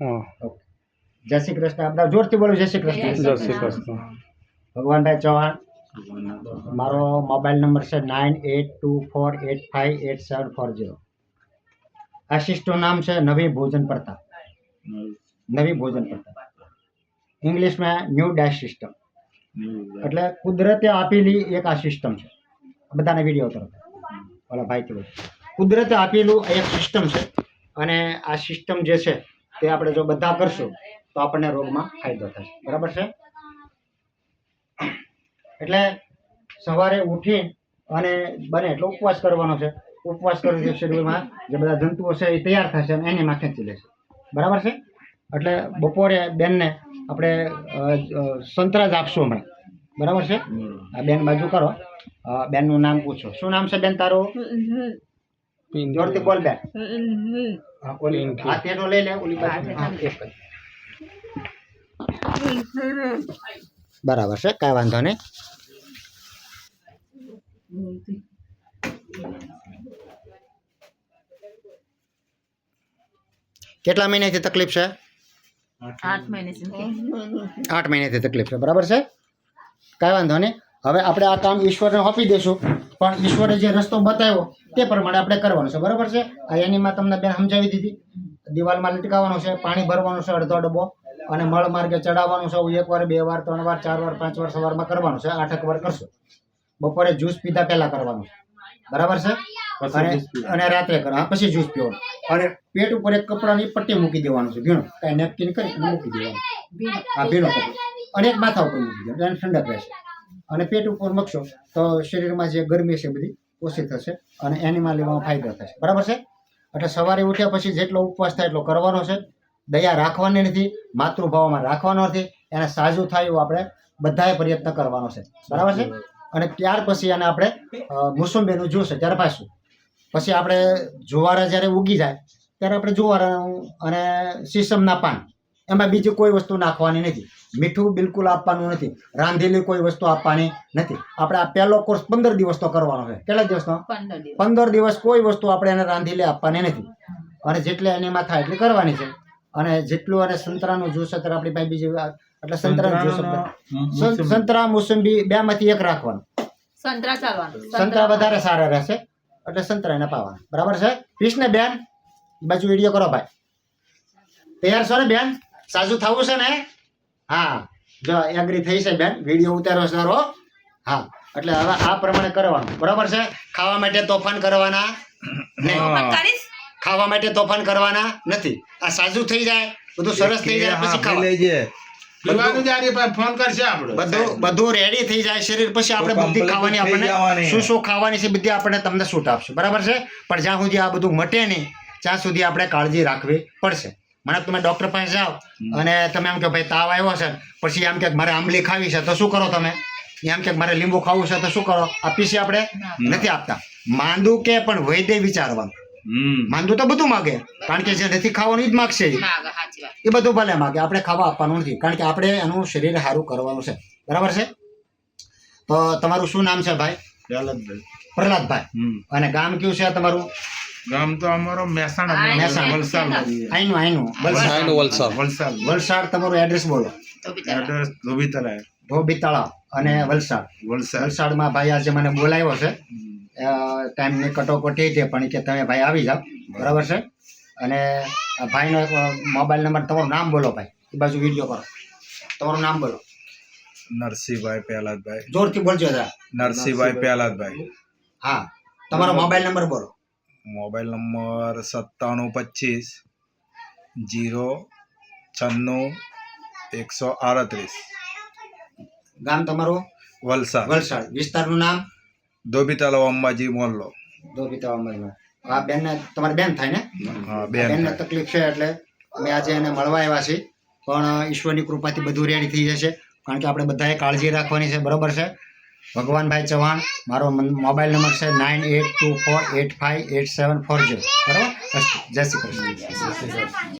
હા. જય શ્રી કૃષ્ણ. આપણે જોરથી બોલું જય શ્રી કૃષ્ણ. જય શ્રી કૃષ્ણ. ભગવાનભાઈ ચૌહાણ. મારો મોબાઈલ નંબર છે nine eight two four eight five eight seven four zero. આ સિસ્ટમ નામ છે નવી ભોજન પ્રતાપ નવી ભોજન પ્રતાપ ઇંગ્લિશમાં ન્યૂ ડેશ સિસ્ટમ. એટલે કુદરતે આપેલી એક આ સિસ્ટમ છે. બધાને વીડિયો તરફ ઓલા ભાઈ કીધું કુદરતે આપેલું એક સિસ્ટમ છે. અને આ સિસ્ટમ જે છે તે આપણે જો બધા કરશું તો આપણને રોગમાં ફાયદો થશે. બરાબર છે? એટલે સવારે ઉઠી અને બને એટલો ઉપવાસ કરવાનો છે. ઉપવાસ કરવાથી શરીરમાં જે બધા જંતુઓ છે એ તૈયાર થશે અને એની માથે ચીલે છે બરાબર છે? એટલે બપોરે બેનને આપણે સંતરા જ આપશું હમણાં. બરાબર છે? આ બેન બાજુ કરો. બેનનું નામ પૂછો. શું નામ છે બેન તારું? જોરથી બોલ બેન. ઓલી આ તેનો લઈ લે ઓલી બાજુ. હા, એક જ. બરાબર છે કાંઈ વાંધો નહીં. કેટલા મહિનાથી તકલીફ છે? આઠ આઠ મહિનાથી તકલીફ છે બરાબર છે? કાંઈ વાંધો નહીં. હવે આપણે આ કામ ઈશ્વરને આપી દઈશું. પણ ઈશ્વરે જે રસ્તો બતાવ્યો તે પ્રમાણે આપણે કરવાનું છે. બરાબર છે? આ એનીમાં તમને બેન સમજાવી દીધી. દિવાલમાં લટકાવવાનું છે પાણી ભરવાનું છે અડધો ડબ્બો અને મળ માર્ગે ચડાવવાનું છે. એક વાર બે વાર ત્રણ વાર ચાર વાર પાંચ વાર સવારમાં કરવાનું છે. આઠક વાર કરશું. બપોરે જ્યુસ પીધા પહેલા કરવાનું છે. બરાબર છે? અને અને રાત્રે કરો. હા પછી જ્યુસ પીવાનું. અને પેટ ઉપર એક કપડાની પટ્ટી મૂકી દેવાનું છે. ભીણો કાંઈ નેપકિન કરી મૂકી દેવાનું. આ ભીનો કપડું. અને એક માથા ઉપર મૂકી દેવાનું. ઠંડક રહેશે. અને પેટ ઉપર મૂકશો તો શરીરમાં જે ગરમી છે બધી, ઓછી થશે અને એનીમાં લેવામાં ફાયદો થશે. બરાબર છે? એટલે સવારે ઉઠ્યા પછી જેટલો ઉપવાસ થાય એટલો કરવાનો છે. દયા રાખવાની નથી, માતૃભાવમાં રાખવાનો નથી, એને સાજું થાય એવું આપણે બધાએ પ્રયત્ન કરવાનો છે. બરાબર છે? અને ત્યાર પછી એને આપણે મોસંબીનું જ્યુસ ત્યારે પાછું. પછી આપણે જુવારા જ્યારે ઉગી જાય, ત્યારે આપણે જુવાર અને સીસમના પાન. એમાં બીજી કોઈ વસ્તુ નાખવાની નથી. મીઠું બિલકુલ આપવાનું નથી. રાંધેલી કોઈ વસ્તુ આપવાની નથી. આપણે આ પહેલો કોર્સ પંદર દિવસ તો કરવાનો છે. કેટલા દિવસનો? પંદર દિવસ. પંદર દિવસ કોઈ વસ્તુ આપણે એને રાંધેલી આપવાની નથી. અને જેટલે એનીમાં થાય એટલી કરવાની છે. અને જેટલું અને સંતરાનું જ્યુસ અત્યારે આપણી પાસે બીજી એટલે સંતરાનું જ્યુસ સંતરા મોસંબી બે માંથી એક રાખવાનું. સંતરા ચાલવાનું. સંતરા વધારે સારા રહેશે. એટલે સંતરા એને પાવાના. બરાબર છે? કૃષ્ણ બેન બાજુ વીડિયો કરો ભાઈ. તૈયાર છો ને બેન? સાજુ થવું છે ને? હા. જો એગ્રી થઈ છે બેન. વીડિયો ઉતારો સારો. હા. એટલે હવે આ પ્રમાણે કરવાનું. બરાબર છે? ખાવા માટે તોફાન કરવાના નહીં ખાવા માટે તોફાન કરવાના નથી. આ સાજુ થઈ જાય. બધું સરસ થઈ જાય પછી ખાવા. ફોન કરશે આપણો બધું બધું રેડી થઈ જાય શરીર પછી આપણે બધી ખાવાની આપણને શું શું ખાવાની છે બધી આપણે તમને છૂટ આપશું. બરાબર છે? પણ જ્યાં સુધી આ બધું મટે નહીં ત્યાં સુધી આપણે કાળજી રાખવી પડશે. મને તમે ડોક્ટર પાસે જાઓ અને તમે એમ કે ભાઈ તાવ આવ્યો છે. પછી એમ કે મારે આંબલી ખાવી છે તો શું કરો તમે? એમ કે મારે લીંબુ ખાવું છે તો શું કરો? આપી છે આપણે. નથી આપતા. માંદું કે પણ વૈદ્ય વિચારવાનું. માંદું તો બધું માગે કારણ કે જે નથી ખાવાનું એ જ માગશે એ બધું ભલે માગે આપણે ખાવા આપવાનું નથી કારણ કે આપણે એનું શરીર સારું કરવાનું છે. બરાબર છે? તો તમારું શું નામ છે ભાઈ? પ્રહલાદભાઈ. પ્રહલાદભાઈ. અને ગામ કયું છે તમારું? ગામ તો અમારો મહેસાણા મહેસાણા. વલસાડ. આઈનું આઈનું. વલસાડ. આઈનું વલસાડ. વલસાડ. વલસાડ તમારું એડ્રેસ બોલો. એડ્રેસ ધોબી ધોબીતળા. ધોબી તળાવ અને વલસાડ. વલસાડ. વલસાડમાં ભાઈ આજે મને બોલાવ્યો છે. ટાઈમ ટાઈમની કટોકટી છે પણ કે તમે ભાઈ આવી જાઓ. બરાબર છે? અને ભાઈનો એક મોબાઈલ નંબર તમારું નામ બોલો ભાઈ. એ બાજુ વીડિયો કરો. તમારું નામ બોલો. નરસિંહભાઈ પહેલાદભાઈ જોરથી બોલજો જરા. નરસિંહભાઈ પહેલાદભાઈ હા. તમારો મોબાઈલ નંબર બોલો. મોબાઈલ નંબર સત્તાણું પચીસ જીરો છન્નું એકસો આડત્રીસ. ગામ તમારું? વલસાડ. વલસાડ. વિસ્તારનું નામ? ધોબી તલાવ અંબાજી મોલ્લો ધોબીતા અમરમાં આ બેનને તમારી બેન થાય ને? હા બેન બેનને તકલીફ છે એટલે અમે આજે એને મળવા આવ્યા છીએ. પણ ઈશ્વરની કૃપાથી બધું રેડી થઈ જશે. કારણ કે આપણે બધાએ કાળજી રાખવાની છે. બરોબર છે? ભગવાનભાઈ ચૌહાણ, મારો મોબાઈલ નંબર છે nine eight two four eight five eight seven four zero બરાબર. જય શ્રી કૃષ્ણ